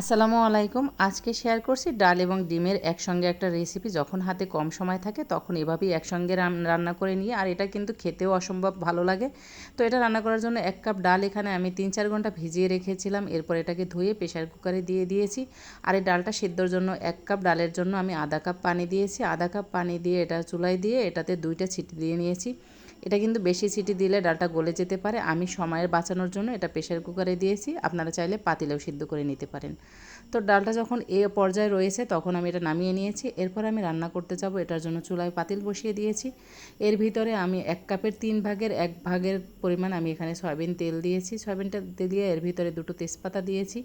আসসালামু আলাইকুম। আজকে শেয়ার করছি ডাল এবং ডিমের একসঙ্গে একটা রেসিপি যখন হাতে কম সময় থাকে, তখন এভাবেই একসঙ্গে রান্না করে নিয়ে আর এটা কিন্তু খেতেও অসম্ভব ভালো লাগে। তো এটা রান্না করার জন্য এক কাপ ডাল এখানে আমি তিন চার ঘণ্টা ভিজিয়ে রেখেছিলাম। এরপর এটাকে ধুয়ে প্রেশার কুকারে দিয়ে দিয়েছি। আর এই ডালটা সিদ্ধর জন্য এক কাপ ডালের জন্য আমি আধা কাপ পানি দিয়েছি। আধা কাপ পানি দিয়ে এটা চুলায় দিয়ে এটাতে দুইটা ছিটি দিয়ে নিয়েছি। এটা কিন্তু বেশি সিটি দিলে ডালটা গলে যেতে পারে। আমি সময়ের বাঁচানোর জন্য এটা প্রেশার কুকারে দিয়েছি। আপনারা চাইলে পাতিলেও সিদ্ধ করে নিতে পারেন। তো ডালটা যখন এ পর্যায়ে রয়েছে, তখন আমি এটা নামিয়ে নিয়েছি। এরপর আমি রান্না করতে যাব। এটার জন্য চুলায় পাতিল বসিয়ে দিয়েছি। এর ভিতরে আমি এক কাপের তিন ভাগের, এক ভাগের পরিমাণ আমি এখানে সয়াবিন তেল দিয়েছি। সয়াবিনটা দিয়ে এর ভিতরে দুটো তেজপাতা দিয়েছি।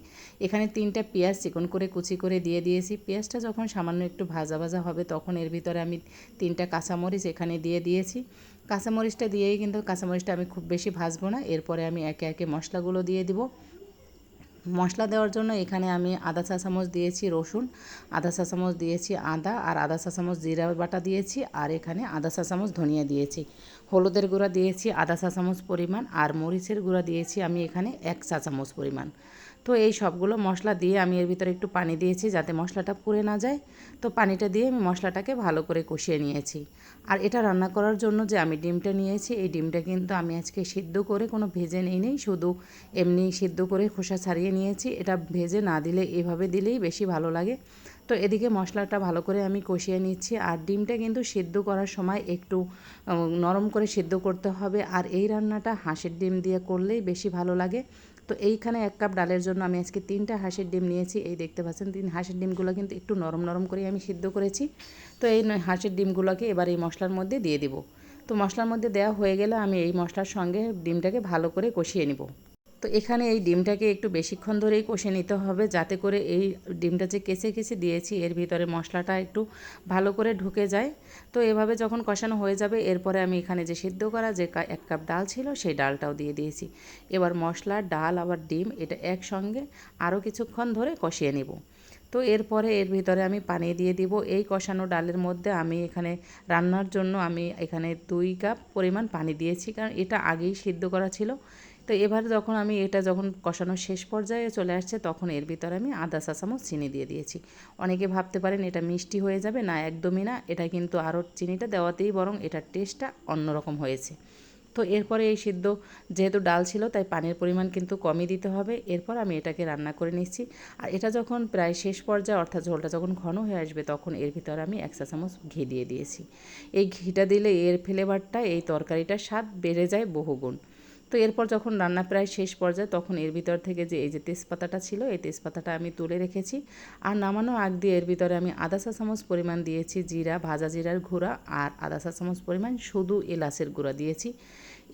এখানে তিনটা পেঁয়াজ চিকন করে কুচি করে দিয়ে দিয়েছি। পেঁয়াজটা যখন সামান্য একটু ভাজা ভাজা হবে, তখন এর ভিতরে আমি তিনটা কাঁচামরিচ এখানে দিয়ে দিয়েছি। কাঁচামরিচটা দিয়েই কিন্তু কাঁচামরিচটা আমি খুব বেশি ভাজবো না। এরপরে আমি একে একে মশলাগুলো দিয়ে দিব। মশলা দেওয়ার জন্য এখানে আমি আদা চা চামচ দিয়েছি, রসুন, আদা চা চামচ দিয়েছি, আদা, আর আদা চা চামচ জিরা বাটা দিয়েছি, আর এখানে আদা চা চামচ ধনিয়া দিয়েছি। হলুদের গুঁড়া দিয়েছি আদা চা চামচ পরিমাণ, আর মরিচের গুঁড়া দিয়েছি আমি এখানে এক চা চামচ পরিমাণ। তো এই সবগুলো মশলা দিয়ে আমি এর ভিতরে একটু পানি দিয়েছি যাতে মশলাটা পুড়ে না যায়। তো পানিটা দিয়ে আমি মশলাটাকে ভালো করে কষিয়ে নিয়েছি। আর এটা রান্না করার জন্য যে আমি ডিমটা নিয়েছি, এই ডিমটা কিন্তু আমি আজকে সিদ্ধ করে কোনো ভেজে নিই নেই, শুধু এমনি সিদ্ধ করে খোসা ছাড়িয়ে নিয়েছি। এটা ভেজে না দিলে, এভাবে দিলেই বেশি ভালো লাগে। তো এদিকে মশলাটা ভালো করে আমি কষিয়ে নিচ্ছি। আর ডিমটা কিন্তু সিদ্ধ করার সময় একটু নরম করে সিদ্ধ করতে হবে। আর এই রান্নাটা হাঁসের ডিম দিয়ে করলেই বেশি ভালো লাগে। তো এইখানে এক কাপ ডালের জন্য আমি আজকে তিনটা হাঁসের ডিম নিয়েছি। এই দেখতে পাচ্ছেন, তিন হাঁসের ডিমগুলো কিন্তু একটু নরম নরম করে আমি সিদ্ধ করেছি। তো এই হাঁসের ডিমগুলোকে এবার এই মশলার মধ্যে দিয়ে দিব। তো মশলার মধ্যে দেওয়া হয়ে গেলে আমি এই মশলার সঙ্গে ডিমটাকে ভালো করে কষিয়ে নিব। তো এখানে এই ডিমটাকে একটু বেশিক্ষণ ধরেই কষে নিতে হবে, যাতে করে এই ডিমটা যে কেচে কেচে দিয়েছি, এর ভিতরে মশলাটা একটু ভালো করে ঢুকে যায়। তো এভাবে যখন কষানো হয়ে যাবে, এরপরে আমি এখানে যে সিদ্ধ করা যে এক কাপ ডাল ছিল, সেই ডালটাও দিয়ে দিয়েছি। এবার মশলা, ডাল, আবার ডিম, এটা একসঙ্গে আরও কিছুক্ষণ ধরে কষিয়ে নেব। তো এরপরে এর ভিতরে আমি পানি দিয়ে দিব। এই কষানো ডালের মধ্যে আমি এখানে রান্নার জন্য আমি এখানে দুই কাপ পরিমাণ পানি দিয়েছি, কারণ এটা আগেই সিদ্ধ করা ছিল। তো এবার যখন আমি এটা যখন কষানো শেষ পর্যায়ে চলে আসছে, তখন এর ভিতরে আমি আদা চা চামচ চিনি দিয়ে দিয়েছি। অনেকে ভাবতে পারেন এটা মিষ্টি হয়ে যাবে। না, একদমই না। এটা কিন্তু আরও চিনিটা দেওয়াতেই বরং এটার টেস্টটা অন্যরকম হয়েছে। তো এরপরে এই সিদ্ধ যেহেতু ডাল ছিল, তাই পানির পরিমাণ কিন্তু কমই দিতে হবে। এরপর আমি এটাকে রান্না করে নিচ্ছি। আর এটা যখন প্রায় শেষ পর্যায়ে, অর্থাৎ ঝোলটা যখন ঘন হয়ে আসবে, তখন এর ভিতরে আমি এক চা চামচ ঘি দিয়ে দিয়েছি। এই ঘিটা দিলে এর ফ্লেভারটা এই তরকারিটার স্বাদ বেড়ে যায় বহুগুণ। তো এরপর যখন রান্না প্রায় শেষ পর্যায়ে, তখন এর ভিতর থেকে যে এই যে তেজপাতাটা ছিল, এই তেজপাতাটা আমি তুলে রেখেছি। আর নামানো আগ দিয়ে এর ভিতরে আমি আদা চা চামচ পরিমাণ দিয়েছি, জিরা, ভাজা জিরার গুঁড়া, আর আদা চা চামচ পরিমাণ শুধু এলাচের গুঁড়া দিয়েছি।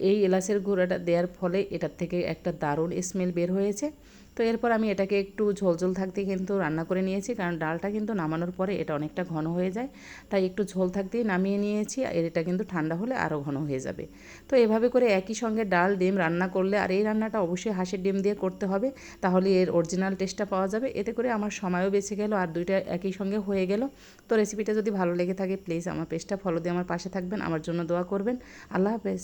এই এলাচের গুঁড়াটা দেওয়ার ফলে এটার থেকে একটা দারুণ স্মেল বের হয়েছে। তো এরপর আমি এটাকে একটু ঝোলঝোল থাকতে কিন্তু রান্না করে নিয়েছি, কারণ ডালটা কিন্তু নামানোর পরে এটা অনেকটা ঘন হয়ে যায়। তাই একটু ঝোল থাকতেই নামিয়ে নিয়েছি, আর এটা কিন্তু ঠান্ডা হলে আরও ঘন হয়ে যাবে। তো এভাবে করে একই সঙ্গে ডাল, ডিম রান্না করলে আর এই রান্নাটা অবশ্যই হাঁসের ডিম দিয়ে করতে হবে, তাহলে এর অরিজিনাল টেস্টটা পাওয়া যাবে। এতে করে আমার সময়ও বেঁচে গেল, আর দুইটা একই সঙ্গে হয়ে গেল। তো রেসিপিটা যদি ভালো লেগে থাকে প্লিজ আমার পেজটা ফলো দিয়ে আমার পাশে থাকবেন। আমার জন্য দোয়া করবেন। আল্লাহ হাফেজ।